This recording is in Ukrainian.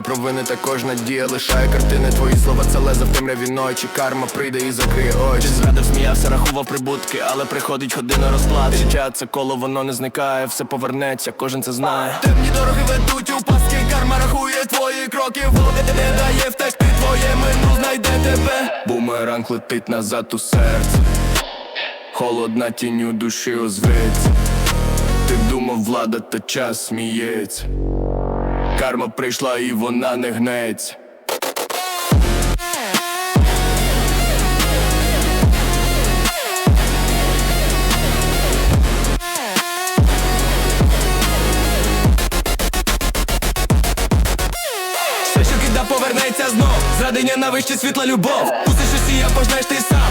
Шукає провини, та кожна дія лишає картини. Твої слова це леза в темряві ночі. Карма прийде і закриє очі. Зрадив, сміявся, рахував прибутки, але приходить година розплати. Життя це коло, воно не зникає, все повернеться, кожен це знає. Темні дороги ведуть у пастки, карма рахує твої кроки. Води не дає втекти, твоє минуле знайде тебе. Бумеранг летить назад у серце. Холодна тінь у душі озветься Ти думав, влада та час сміється Карма прийшла і вона не гнеться. Повернеться знов. Зради ненавище світла любов. Усе, що сія, пожнеш ти сам